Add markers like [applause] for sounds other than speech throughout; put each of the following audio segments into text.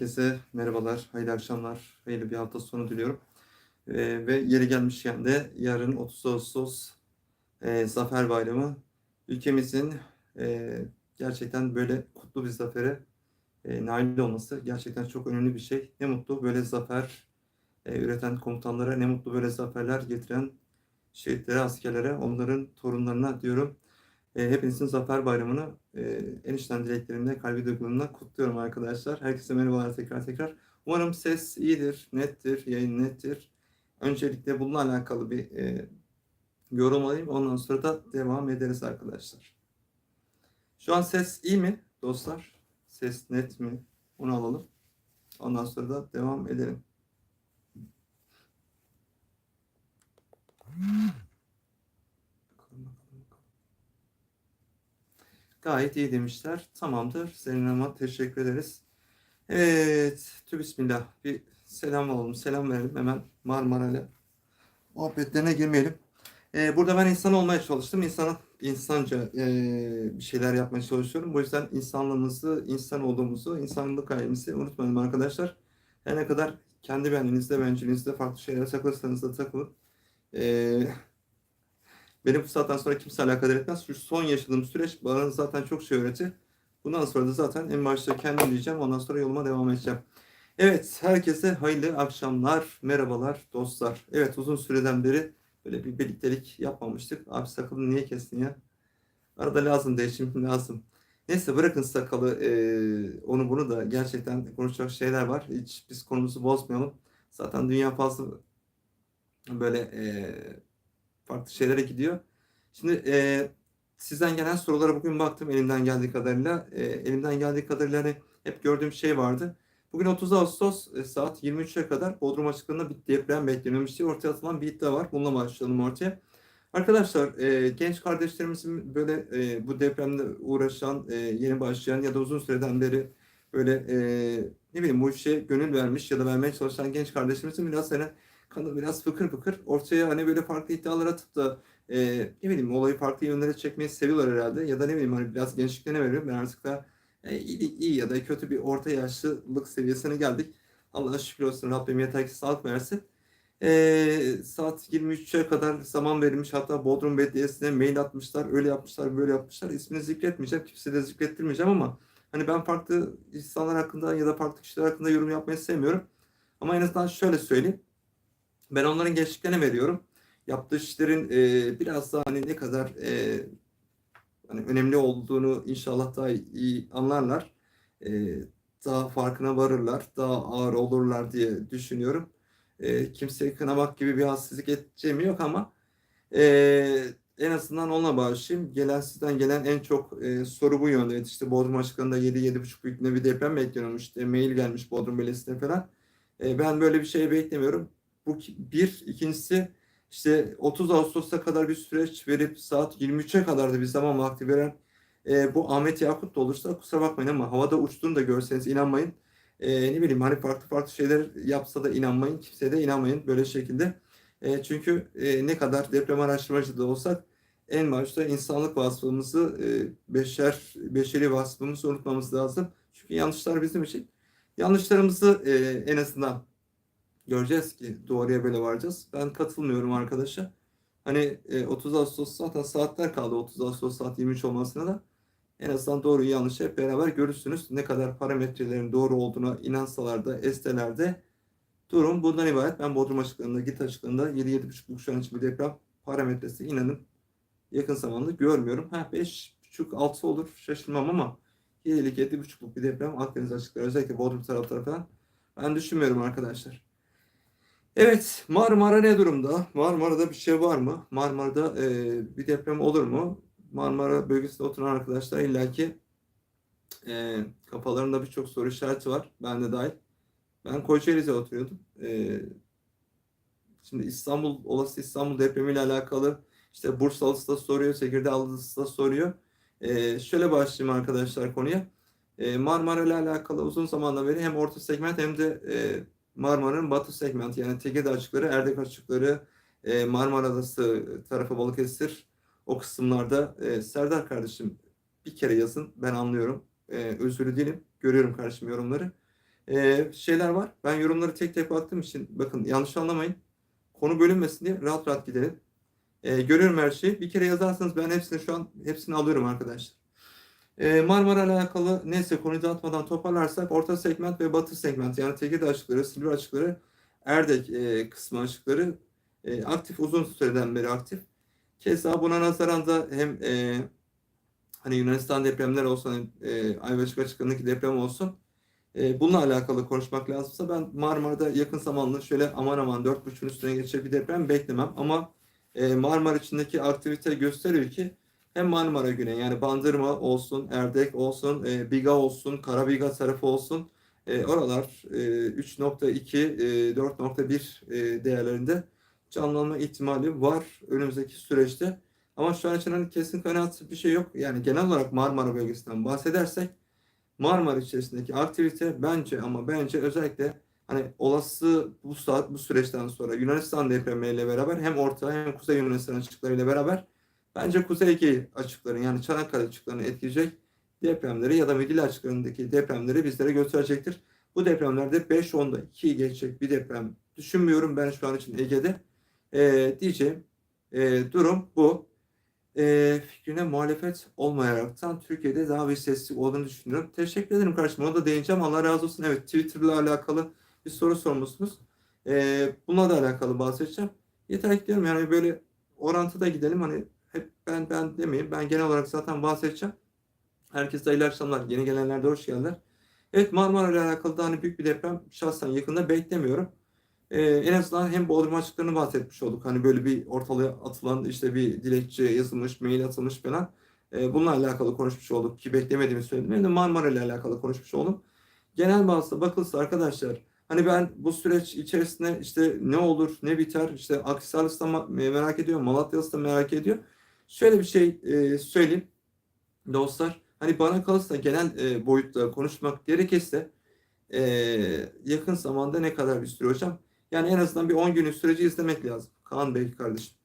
Herkese merhabalar, hayırlı akşamlar, hayırlı bir hafta sonu diliyorum. Ee, ve yeri gelmişken de yarın 30 Ağustos e, Zafer Bayramı ülkemizin e, gerçekten böyle kutlu bir zafere e, nail olması gerçekten çok önemli bir şey. Ne mutlu böyle zafer e, üreten komutanlara, ne mutlu böyle zaferler getiren şehitlere, askerlere, onların torunlarına diyorum. E, hepinizin Zafer Bayramı'nı e, en içten dileklerimle, kalbi duygularımla kutluyorum arkadaşlar. Herkese merhabalar tekrar tekrar. Umarım ses iyidir, nettir, yayın nettir. Öncelikle bununla alakalı bir e, yorum alayım. Ondan sonra da devam ederiz arkadaşlar. Şu an ses iyi mi dostlar? Ses net mi? Onu alalım. Ondan sonra da devam edelim. Bakalım, Gayet iyi demişler. Tamamdır. Senin ama teşekkür ederiz. Evet. Tü bismillah. Bir selam alalım. Selam verelim hemen Marmara'yla. Muhabbetlerine girmeyelim. Ee, burada ben insan olmaya çalıştım. İnsanın insanca ee, bir şeyler yapmaya çalışıyorum. Bu yüzden insanlığımızı, insan olduğumuzu, insanlık halimizi unutmayalım arkadaşlar. Her ne kadar kendi benliğinizde, bencilliğinizde farklı şeylere takılırsanız da takılın. Ee, benim bu saatten sonra kimse alakadar etmez. Şu son yaşadığım süreç bana zaten çok şey öğretti. Bundan sonra da zaten en başta kendim diyeceğim. Ondan sonra yoluma devam edeceğim. Evet, herkese hayırlı akşamlar, merhabalar dostlar. Evet, uzun süreden beri böyle bir birliktelik yapmamıştık. Abi sakalı niye kestin ya? Arada lazım değişim lazım. Neyse bırakın sakalı, ee, onu bunu da gerçekten konuşacak şeyler var. Hiç biz konumuzu bozmayalım. Zaten dünya fazla böyle ee, farklı şeylere gidiyor. Şimdi e, sizden gelen sorulara bugün baktım elimden geldiği kadarıyla. E, elimden geldiği kadarıyla hani hep gördüğüm şey vardı. Bugün 30 Ağustos e, saat 23'e kadar Bodrum açıklarında bir deprem bekleniyormuş diye ortaya atılan bir iddia var. Bununla başlayalım ortaya. Arkadaşlar e, genç kardeşlerimizin böyle e, bu depremle uğraşan, e, yeni başlayan ya da uzun süreden beri böyle e, ne bileyim bu işe gönül vermiş ya da vermeye çalışan genç kardeşlerimizin biraz hani kanı biraz fıkır fıkır ortaya hani böyle farklı iddialar atıp da e, ne bileyim olayı farklı yönlere çekmeyi seviyorlar herhalde ya da ne bileyim hani biraz gençliklerine veriyorum ben artık da e, iyi, iyi ya da kötü bir orta yaşlılık seviyesine geldik. Allah'a şükür olsun Rabbim yeter ki sağlık versin. E, saat 23'e kadar zaman verilmiş hatta Bodrum Belediyesi'ne mail atmışlar öyle yapmışlar böyle yapmışlar ismini zikretmeyeceğim kimse de zikrettirmeyeceğim ama hani ben farklı insanlar hakkında ya da farklı kişiler hakkında yorum yapmayı sevmiyorum. Ama en azından şöyle söyleyeyim. Ben onların gençliklerine veriyorum. Yaptığı işlerin e, biraz daha hani ne kadar e, hani önemli olduğunu inşallah daha iyi anlarlar. E, daha farkına varırlar. Daha ağır olurlar diye düşünüyorum. E, kimseyi kınamak gibi bir hassizlik edeceğim yok ama e, en azından onunla başlayayım. Gelen sizden gelen en çok e, soru bu yönde. İşte Bodrum açıklarında 7-7,5 büyüklüğünde bir deprem bekleniyormuş. İşte mail gelmiş Bodrum Belediyesi'ne falan. E, ben böyle bir şey beklemiyorum. Bu bir. ikincisi işte 30 Ağustos'a kadar bir süreç verip saat 23'e kadar da bir zaman vakti veren e, bu Ahmet Yakut da olursa kusura bakmayın ama havada uçtuğunu da görseniz inanmayın. E, ne bileyim hani farklı farklı şeyler yapsa da inanmayın. Kimseye de inanmayın böyle şekilde. E, çünkü e, ne kadar deprem araştırmacı da olsak en başta insanlık vasfımızı, e, beşer, beşeri vasfımızı unutmamız lazım. Çünkü yanlışlar bizim için. Yanlışlarımızı e, en azından göreceğiz ki doğruya böyle varacağız. Ben katılmıyorum arkadaşa. Hani e, 30 Ağustos zaten saatler kaldı 30 Ağustos saat 23 olmasına da en azından doğruyu yanlışı hep beraber görürsünüz. Ne kadar parametrelerin doğru olduğuna inansalar da esteler de durum bundan ibaret. Ben Bodrum açıklarında, git açıklarında 7-7,5 şu an için bir deprem parametresi inanın yakın zamanda görmüyorum. Ha 5,5 6 olur şaşırmam ama 7'lik 7,5'luk bir deprem Akdeniz açıkları özellikle Bodrum tarafları falan ben düşünmüyorum arkadaşlar. Evet, Marmara ne durumda? Marmara'da bir şey var mı? Marmara'da e, bir deprem olur mu? Marmara bölgesinde oturan arkadaşlar illaki e, kafalarında birçok soru işareti var. Ben de dahil. Ben Kocaeli'de oturuyordum. E, şimdi İstanbul, olası İstanbul depremiyle alakalı işte Bursalısı da soruyor, Tekirdağlısı da soruyor. E, şöyle başlayayım arkadaşlar konuya. E, Marmara ile alakalı uzun zamandan beri hem orta segment hem de e, Marmara'nın batı segmenti yani Tekirdağ açıkları, Erdek açıkları, e, Marmara Adası tarafı Balıkesir o kısımlarda e, Serdar kardeşim bir kere yazın ben anlıyorum. E, özürlü değilim. Görüyorum kardeşim yorumları. Ee, şeyler var. Ben yorumları tek tek baktığım için bakın yanlış anlamayın. Konu bölünmesin diye rahat rahat gidelim. Ee, görüyorum her şeyi. Bir kere yazarsanız ben hepsini şu an hepsini alıyorum arkadaşlar. Ee, Marmara ile alakalı neyse konuyu dağıtmadan toparlarsak orta segment ve batı segment yani Tegede açıkları, Silivri açıkları, Erdek e, kısmı açıkları e, aktif uzun süreden beri aktif. Keza buna nazaran da hem e, hani Yunanistan depremler olsun, e, Ayvalık açıklarındaki deprem olsun. E, bununla alakalı konuşmak lazımsa ben Marmara'da yakın zamanlı şöyle aman aman 4.5'ün üstüne geçecek bir deprem beklemem. Ama e, Marmara içindeki aktivite gösteriyor ki hem Marmara Güney yani Bandırma olsun, Erdek olsun, e, Biga olsun, Karabiga tarafı olsun. E, oralar e, 3.2, e, 4.1 e, değerlerinde canlanma ihtimali var önümüzdeki süreçte. Ama şu an için hani kesin kanaat bir şey yok. Yani genel olarak Marmara bölgesinden bahsedersek Marmara içerisindeki aktivite bence ama bence özellikle hani olası bu saat bu süreçten sonra Yunanistan depremiyle beraber hem Orta hem Kuzey Yunanistan açıklarıyla beraber bence Kuzey Ege açıklarını yani Çanakkale açıklarını etkileyecek depremleri ya da Midilli açıklarındaki depremleri bizlere gösterecektir. Bu depremlerde 5-10'da 2'yi geçecek bir deprem düşünmüyorum ben şu an için Ege'de. Ee, diyeceğim e, durum bu. E, fikrine muhalefet olmayaraktan Türkiye'de daha bir sesli olduğunu düşünüyorum. Teşekkür ederim kardeşim. Ona da değineceğim. Allah razı olsun. Evet Twitter'la alakalı bir soru sormuşsunuz. E, bununla da alakalı bahsedeceğim. Yeter ki diyorum yani böyle orantıda gidelim. Hani ben ben demeyeyim. Ben genel olarak zaten bahsedeceğim. Herkese hayırlı akşamlar. Yeni gelenler de hoş geldiler. Evet Marmara ile alakalı da hani büyük bir deprem şahsen yakında beklemiyorum. Ee, en azından hem Bodrum açıklarını bahsetmiş olduk. Hani böyle bir ortalığa atılan işte bir dilekçe yazılmış, mail atılmış falan. Ee, bununla alakalı konuşmuş olduk ki beklemediğimi söyledim. Hem de Marmara ile alakalı konuşmuş oldum. Genel bazda bakılsa arkadaşlar hani ben bu süreç içerisinde işte ne olur ne biter işte Akhisarlısı da merak ediyor, Malatya'sı da merak ediyor. Şöyle bir şey e, söyleyeyim dostlar. Hani bana kalırsa genel e, boyutta konuşmak gerekirse e, yakın zamanda ne kadar bir süre hocam? Yani en azından bir 10 günlük süreci izlemek lazım. Kaan Bey kardeşim.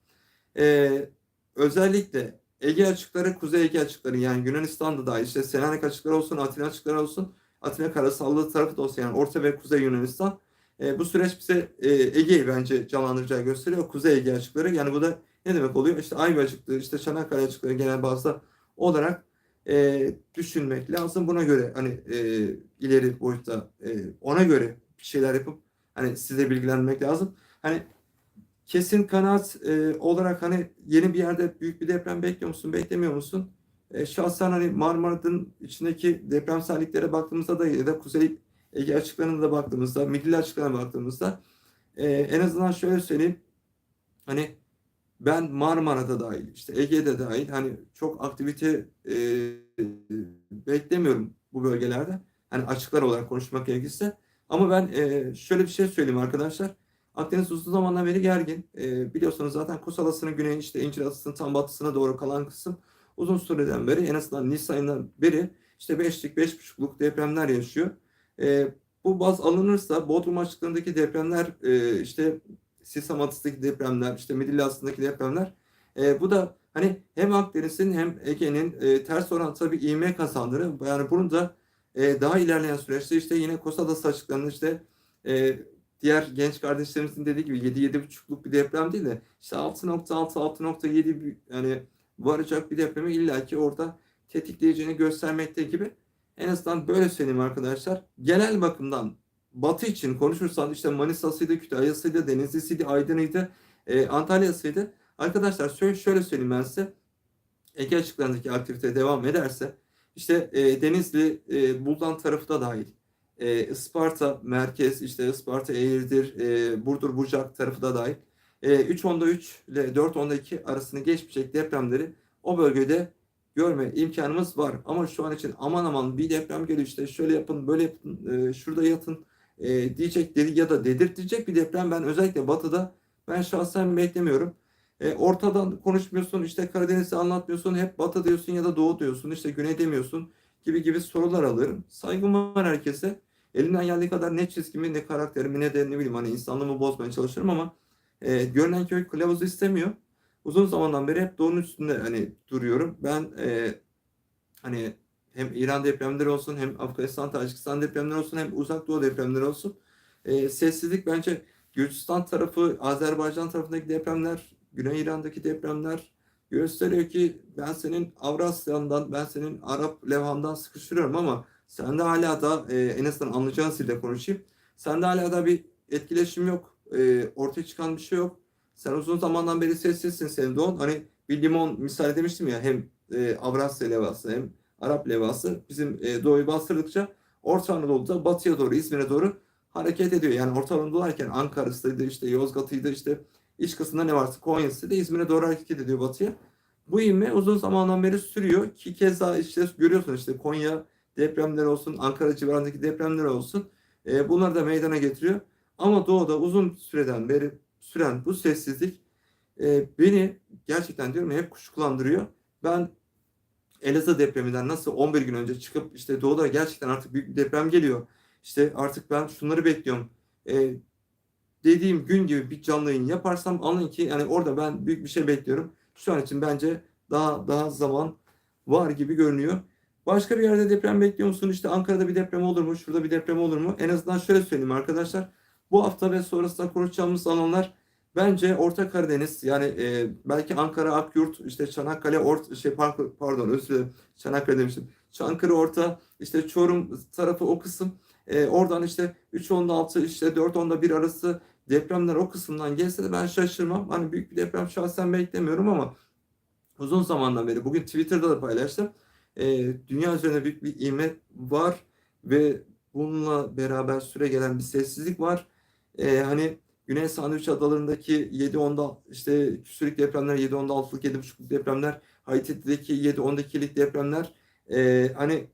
Ee, özellikle Ege açıkları, Kuzey Ege açıkları yani Yunanistan'da da işte Selanik açıkları olsun, Atina açıkları olsun, Atina karasallığı tarafı da olsun yani Orta ve Kuzey Yunanistan. Ee, bu süreç bize e, Ege'yi bence canlandıracağı gösteriyor. Kuzey Ege açıkları yani bu da ne demek oluyor? İşte Ayva açıkları, işte Çanakkale açıkları genel bazda olarak e, düşünmek lazım. Buna göre hani e, ileri boyutta e, ona göre bir şeyler yapıp Hani size bilgilenmek lazım. Hani kesin kanaat e, olarak hani yeni bir yerde büyük bir deprem bekliyor musun, beklemiyor musun? E, şahsen hani Marmara'nın içindeki depremselliklere baktığımızda da ya da Kuzey Ege açıklarına da baktığımızda, Midilli açıklarına baktığımızda e, en azından şöyle söyleyeyim. Hani ben Marmara'da dahil, işte Ege'de dahil hani çok aktivite e, beklemiyorum bu bölgelerde. Hani açıklar olarak konuşmak gerekirse. Ama ben e, şöyle bir şey söyleyeyim arkadaşlar. Akdeniz uzun zamandan beri gergin. E, biliyorsunuz zaten Kos Adası'nın güneyi işte İncir Adası'nın tam batısına doğru kalan kısım uzun süreden beri en azından Nisan ayından beri işte 5'lik 5.5'luk depremler yaşıyor. E, bu baz alınırsa Bodrum açıklarındaki depremler e, işte Sisam Adası'ndaki depremler işte Midilli Adası'ndaki depremler e, bu da hani hem Akdeniz'in hem Ege'nin e, ters orantılı bir ivme kazandırır. Yani bunu da e, daha ilerleyen süreçte işte yine Kos Adası açıklarında işte e, diğer genç kardeşlerimizin dediği gibi 7-7,5'luk bir deprem değil de işte 6.6-6.7 yani varacak bir depremi illaki orada tetikleyeceğini göstermekte gibi. En azından böyle söyleyeyim arkadaşlar. Genel bakımdan Batı için konuşursan işte Manisa'sıydı, Kütahya'sıydı, Denizli'siydi, Aydın'ıydı, e, Antalya'sıydı. Arkadaşlar şöyle, şöyle söyleyeyim ben size. Ege açıklarındaki aktivite devam ederse işte e, Denizli, e, Buldan tarafı da dahil. E, Isparta merkez, işte Isparta Eğirdir, e, Burdur Bucak tarafı da dahil. E, 3.10'da 3 ile 4.10'da 2 arasını geçmeyecek depremleri o bölgede görme imkanımız var. Ama şu an için aman aman bir deprem geliyor işte şöyle yapın, böyle yapın, e, şurada yatın e, diyecek dedi ya da dedirtecek bir deprem ben özellikle batıda ben şahsen beklemiyorum. E, ortadan konuşmuyorsun, işte Karadeniz'i anlatmıyorsun, hep batı diyorsun ya da doğu diyorsun, işte güney demiyorsun gibi gibi sorular alırım. Saygım var herkese. Elimden geldiği kadar ne çizgimi, ne karakterimi, ne de ne bileyim hani insanlığımı bozmaya çalışırım ama e, görünen köy kılavuzu istemiyor. Uzun zamandan beri hep doğunun üstünde hani duruyorum. Ben e, hani hem İran depremleri olsun hem Afganistan, Tacikistan depremleri olsun hem Uzak Doğu depremleri olsun. E, sessizlik bence Gürcistan tarafı, Azerbaycan tarafındaki depremler, Güney İran'daki depremler gösteriyor ki ben senin Avrasya'ndan, ben senin Arap levhandan sıkıştırıyorum ama sende hala da e, en azından anlayacağın dilde konuşayım. Sende hala da bir etkileşim yok. E, ortaya çıkan bir şey yok. Sen uzun zamandan beri sessizsin senin Doğan. Hani bir limon misal demiştim ya hem e, Avrasya levhası hem Arap levhası bizim e, doğuyu bastırdıkça Orta Anadolu'da batıya doğru İzmir'e doğru hareket ediyor. Yani Orta Anadolu derken Ankara'sıydı işte Yozgat'ıydı işte iç kısmında ne varsa Konya'sı da İzmir'e doğru hareket ediyor batıya. Bu ivme uzun zamandan beri sürüyor ki keza işte görüyorsun işte Konya depremleri olsun, Ankara civarındaki depremler olsun. E, bunları da meydana getiriyor. Ama doğuda uzun süreden beri süren bu sessizlik e, beni gerçekten diyorum hep kuşkulandırıyor. Ben Elazığ depreminden nasıl 11 gün önce çıkıp işte doğuda gerçekten artık büyük bir deprem geliyor. İşte artık ben şunları bekliyorum. E, dediğim gün gibi bir canlı yayın yaparsam anlayın ki yani orada ben büyük bir şey bekliyorum. Şu an için bence daha daha zaman var gibi görünüyor. Başka bir yerde deprem bekliyor musun? İşte Ankara'da bir deprem olur mu? Şurada bir deprem olur mu? En azından şöyle söyleyeyim arkadaşlar. Bu hafta ve sonrasında konuşacağımız alanlar bence Orta Karadeniz yani e, belki Ankara, Akyurt, işte Çanakkale, Ort şey par- pardon özür Çanakkale demiştim. Çankırı Orta, işte Çorum tarafı o kısım. E, oradan işte 3.16 işte 4.10'da bir arası depremler o kısımdan gelse de ben şaşırmam. Hani büyük bir deprem şahsen beklemiyorum ama uzun zamandan beri bugün Twitter'da da paylaştım. E, dünya üzerinde büyük bir ivme var ve bununla beraber süre gelen bir sessizlik var. E, hani Güney Sandviç Adaları'ndaki 7-10'da işte küsürlük depremler, 7-10'da 6'lık, 7,5'luk depremler, Haiti'deki 7-10'dakilik depremler e, hani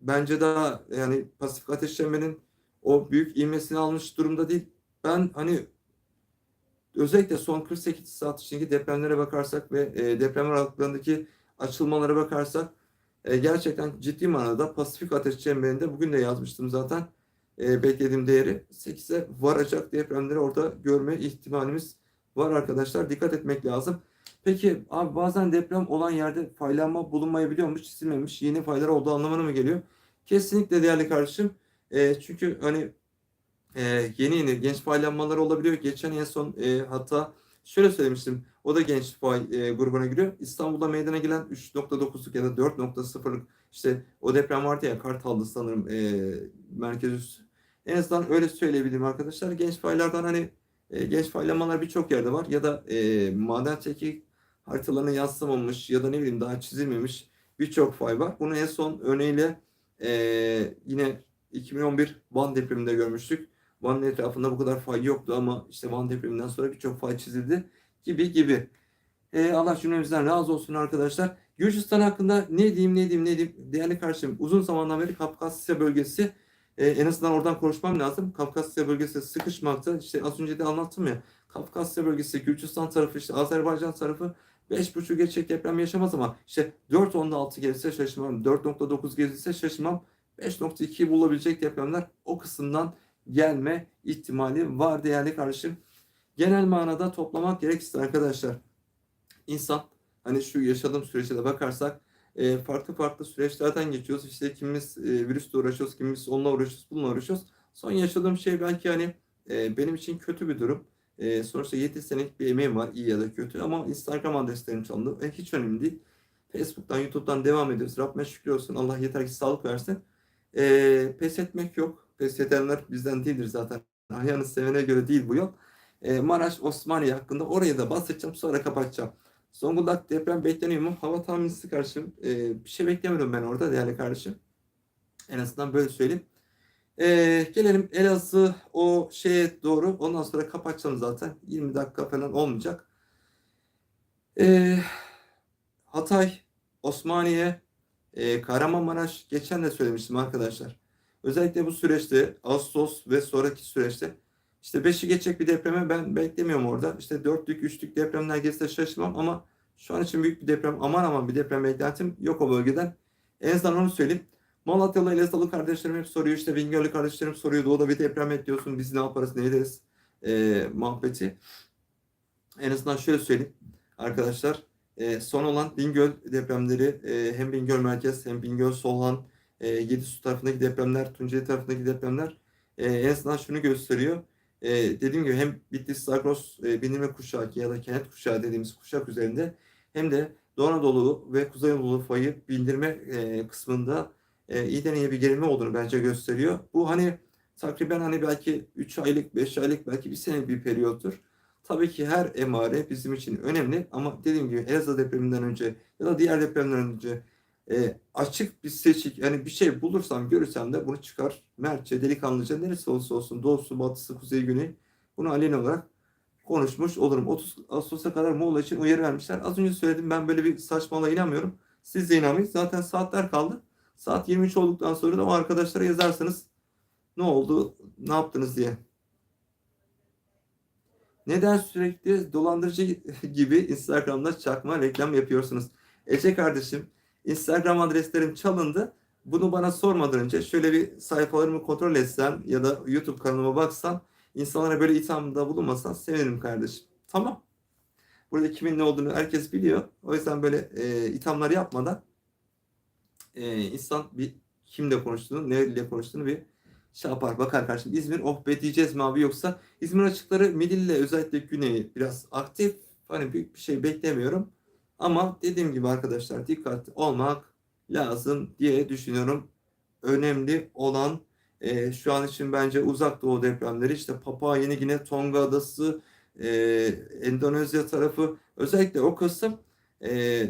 bence daha yani Pasifik Ateş Çemberi'nin o büyük ivmesini almış durumda değil. Ben hani özellikle son 48 saat içindeki depremlere bakarsak ve e, deprem aralıklarındaki açılmalara bakarsak e, gerçekten ciddi manada Pasifik Ateş Çemberi'nde bugün de yazmıştım zaten e, beklediğim değeri 8'e varacak depremleri orada görme ihtimalimiz var arkadaşlar. Dikkat etmek lazım. Peki abi bazen deprem olan yerde faylanma bulunmayabiliyormuş, çizilmemiş, yeni faylar olduğu anlamına mı geliyor? Kesinlikle değerli kardeşim. E, çünkü hani e, yeni yeni genç faylanmalar olabiliyor. Geçen en son e, hatta şöyle söylemiştim. O da genç fay e, grubuna giriyor. İstanbul'da meydana gelen 3.9'luk ya da 4.0'lık işte o deprem vardı ya Kartal'dı sanırım e, merkez üssü. En azından öyle söyleyebilirim arkadaşlar. Genç faylardan hani e, genç faylamalar birçok yerde var ya da e, maden çekik haritalarına yansımamış ya da ne bileyim daha çizilmemiş birçok fay var. Bunu en son örneğiyle e, yine 2011 Van depreminde görmüştük. Van'ın etrafında bu kadar fay yoktu ama işte Van depreminden sonra birçok fay çizildi gibi gibi. E, Allah cümlemizden razı olsun arkadaşlar. Gürcistan hakkında ne diyeyim ne diyeyim ne diyeyim değerli kardeşim uzun zamandan beri Kafkasya bölgesi e, en azından oradan konuşmam lazım. Kafkasya bölgesi sıkışmakta. İşte az önce de anlattım ya. Kafkasya bölgesi, Gürcistan tarafı, işte Azerbaycan tarafı 5.5 geçecek deprem yaşamaz ama işte 4.6 gelirse şaşırmam. 4.9 gelirse şaşırmam. 5.2 bulabilecek depremler o kısımdan gelme ihtimali var değerli kardeşim. Genel manada toplamak gerekirse arkadaşlar insan hani şu yaşadığım süreçte de bakarsak e, farklı farklı süreçlerden geçiyoruz. İşte kimimiz e, virüsle uğraşıyoruz, kimimiz onunla uğraşıyoruz, bununla uğraşıyoruz. Son yaşadığım şey belki hani e, benim için kötü bir durum. E, sonuçta 7 senelik bir emeğim var iyi ya da kötü ama Instagram adreslerim çalındı. E, hiç önemli değil. Facebook'tan, YouTube'dan devam ediyoruz. Rabbime şükür olsun. Allah yeter ki sağlık versin. E, pes etmek yok. Pes edenler bizden değildir zaten. Ayağını sevene göre değil bu yol. E, Maraş, Osmaniye hakkında oraya da bahsedeceğim sonra kapatacağım. Zonguldak deprem bekleniyor mu? Hava tahminisi karşım. E, bir şey beklemiyorum ben orada değerli kardeşim. En azından böyle söyleyeyim. E, gelelim Elazığ o şeye doğru. Ondan sonra kapatacağım zaten. 20 dakika falan olmayacak. E, Hatay, Osmaniye, e, Kahramanmaraş geçen de söylemiştim arkadaşlar. Özellikle bu süreçte Ağustos ve sonraki süreçte işte 5'i geçecek bir depreme ben beklemiyorum orada. İşte 4'lük 3'lük depremler gelse şaşırmam ama şu an için büyük bir deprem aman aman bir deprem beklentim yok o bölgeden. En azından onu söyleyeyim. Malatyalı Elazığlı kardeşlerim hep soruyor işte Bingöl'lü kardeşlerim soruyor doğuda bir deprem bekliyorsun biz ne yaparız ne ederiz e, muhabbeti. En azından şöyle söyleyeyim arkadaşlar E, son olan Bingöl depremleri e, hem Bingöl merkez hem Bingöl Solhan e, Yedisu tarafındaki depremler, Tunceli tarafındaki depremler e, en azından şunu gösteriyor. E, dediğim gibi hem Bitlis Zagros e, bindirme kuşağı ya da kenet kuşağı dediğimiz kuşak üzerinde hem de Doğu Anadolu ve Kuzey Anadolu fayı bildirme e, kısmında e, iyiden iyiye bir gerilme olduğunu bence gösteriyor. Bu hani takriben hani belki 3 aylık, 5 aylık, belki bir sene bir periyottur. Tabii ki her emare bizim için önemli ama dediğim gibi Elazığ depreminden önce ya da diğer depremden önce e, açık bir seçik yani bir şey bulursam görürsem de bunu çıkar. Mertçe, delikanlıca neresi olursa olsun doğusu, batısı, kuzey, güney bunu aleni olarak konuşmuş olurum. 30 Ağustos'a kadar Muğla için uyarı vermişler. Az önce söyledim ben böyle bir saçmalığa inanmıyorum. Siz de inanmayın. Zaten saatler kaldı. Saat 23 olduktan sonra da o arkadaşlara yazarsınız. Ne oldu, ne yaptınız diye. Neden sürekli dolandırıcı [laughs] gibi Instagram'da çakma reklam yapıyorsunuz? Ece kardeşim, Instagram adreslerim çalındı. Bunu bana sormadan önce şöyle bir sayfalarımı kontrol etsen ya da YouTube kanalıma baksan, insanlara böyle ithamda bulunmasan sevinirim kardeşim. Tamam. Burada kimin ne olduğunu herkes biliyor. O yüzden böyle e, ithamlar yapmadan e, insan bir kimle konuştuğunu, neyle konuştuğunu bir şey yapar, bakar karşım. İzmir oh be diyeceğiz mi abi yoksa İzmir açıkları Midilli özellikle güneyi biraz aktif. Hani büyük bir şey beklemiyorum. Ama dediğim gibi arkadaşlar dikkatli olmak lazım diye düşünüyorum. Önemli olan e, şu an için bence uzak doğu depremleri işte Papua Yeni Gine, Tonga Adası, e, Endonezya tarafı özellikle o kısım e,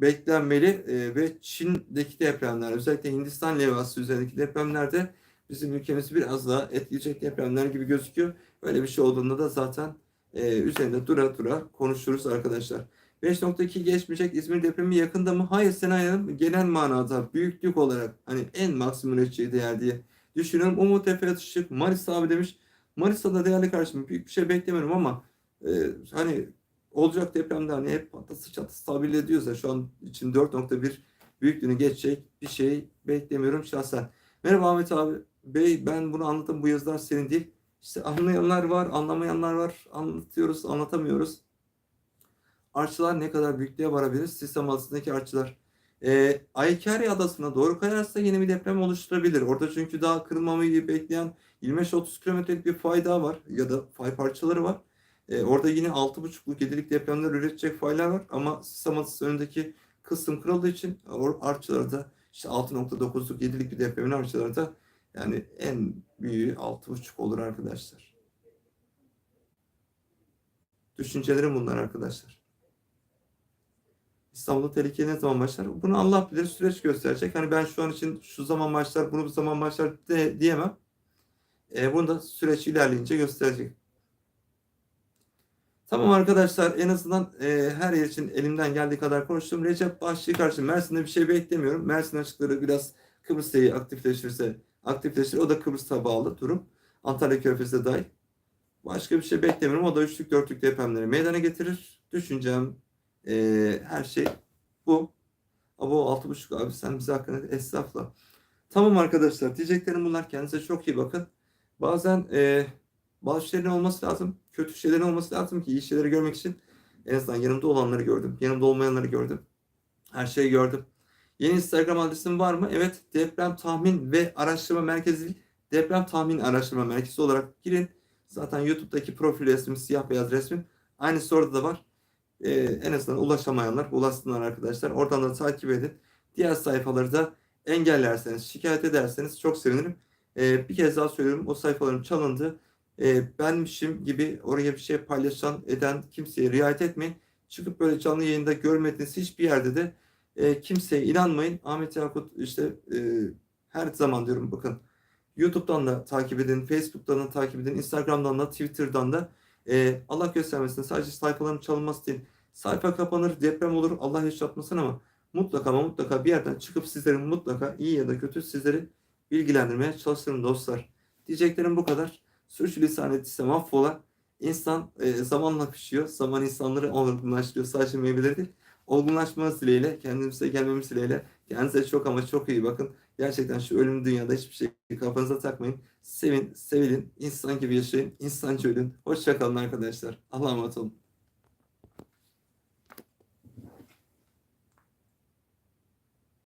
beklenmeli e, ve Çin'deki depremler özellikle Hindistan levhası üzerindeki depremlerde bizim ülkemizi biraz daha etkileyecek depremler gibi gözüküyor. Öyle bir şey olduğunda da zaten e, üzerinde dura dura konuşuruz arkadaşlar. 5.2 geçmeyecek İzmir depremi yakında mı? Hayır senaryo genel manada büyüklük olarak hani en maksimum ölçeği değer diye düşünüyorum. Umut Efe Atışık Manisa abi demiş. Manisa'da değerli karşım büyük bir şey beklemiyorum ama e, hani olacak depremde hani hep patası çatısı tabir ediyoruz ya şu an için 4.1 büyüklüğünü geçecek bir şey beklemiyorum şahsen. Merhaba Ahmet abi. Bey ben bunu anlattım bu yazılar senin değil. İşte anlayanlar var, anlamayanlar var. Anlatıyoruz, anlatamıyoruz. Artçılar ne kadar büyüklüğe varabilir? Sistem altındaki artçılar. E, Aykari adasına doğru kayarsa yeni bir deprem oluşturabilir. Orada çünkü daha kırılmamayı bekleyen 25-30 kilometrelik bir fay daha var ya da fay parçaları var. E, orada yine 6.5'luk 7'lik depremler üretecek faylar var ama sistem atısı önündeki kısım kırıldığı için artçılarda işte 6.9'luk 7'lik bir depremin artçılarda yani en büyüğü 6.5 olur arkadaşlar. Düşüncelerim bunlar arkadaşlar. İstanbul'da tehlike ne zaman başlar? Bunu Allah bilir süreç gösterecek. Hani ben şu an için şu zaman başlar, bunu bu zaman başlar de, diyemem. E, bunu da süreç ilerleyince gösterecek. Tamam arkadaşlar en azından e, her yer için elimden geldiği kadar konuştum. Recep Başçı karşı Mersin'de bir şey beklemiyorum. Mersin açıkları biraz Kıbrıs'ı aktifleşirse aktifleşir. O da Kıbrıs'a bağlı durum. Antalya Körfezi'de dahil. Başka bir şey beklemiyorum. O da üçlük dörtlük depremleri meydana getirir. Düşüncem e, her şey bu. Abo altı buçuk abi sen bize hakkında estağfurullah. Tamam arkadaşlar diyeceklerim bunlar. Kendinize çok iyi bakın. Bazen e, bazı şeylerin olması lazım. Kötü şeylerin olması lazım ki iyi şeyleri görmek için. En azından yanımda olanları gördüm. Yanımda olmayanları gördüm. Her şeyi gördüm. Yeni Instagram adresim var mı? Evet. Deprem tahmin ve araştırma merkezi deprem tahmin araştırma merkezi olarak girin. Zaten YouTube'daki profil resmim, siyah beyaz resmim. Aynısı orada da var. Ee, en azından ulaşamayanlar ulaşsınlar arkadaşlar. Oradan da takip edin. Diğer sayfaları da engellerseniz, şikayet ederseniz çok sevinirim. Ee, bir kez daha söylüyorum. O sayfalarım çalındı e, benmişim gibi oraya bir şey paylaşan eden kimseye riayet etmeyin. Çıkıp böyle canlı yayında görmediğiniz hiçbir yerde de e, kimseye inanmayın. Ahmet Yakut işte e, her zaman diyorum bakın YouTube'dan da takip edin, Facebook'tan da takip edin, Instagram'dan da, Twitter'dan da. E, Allah göstermesin sadece sayfaların çalınması değil. Sayfa kapanır, deprem olur, Allah yaşatmasın ama mutlaka ama mutlaka bir yerden çıkıp sizlerin mutlaka iyi ya da kötü sizleri bilgilendirmeye çalışırım dostlar. Diyeceklerim bu kadar. Sürçülisan ettiysem affola. İnsan e, zamanla pişiyor. Zaman insanları olgunlaştırıyor. Sadece meyveleri değil. Olgunlaşmanız dileğiyle, kendimize gelmemiz dileğiyle. Kendinize çok ama çok iyi bakın. Gerçekten şu ölüm dünyada hiçbir şey kafanıza takmayın. Sevin, sevilin, insan gibi yaşayın, insancı ölün. Hoşçakalın arkadaşlar. Allah'a emanet olun.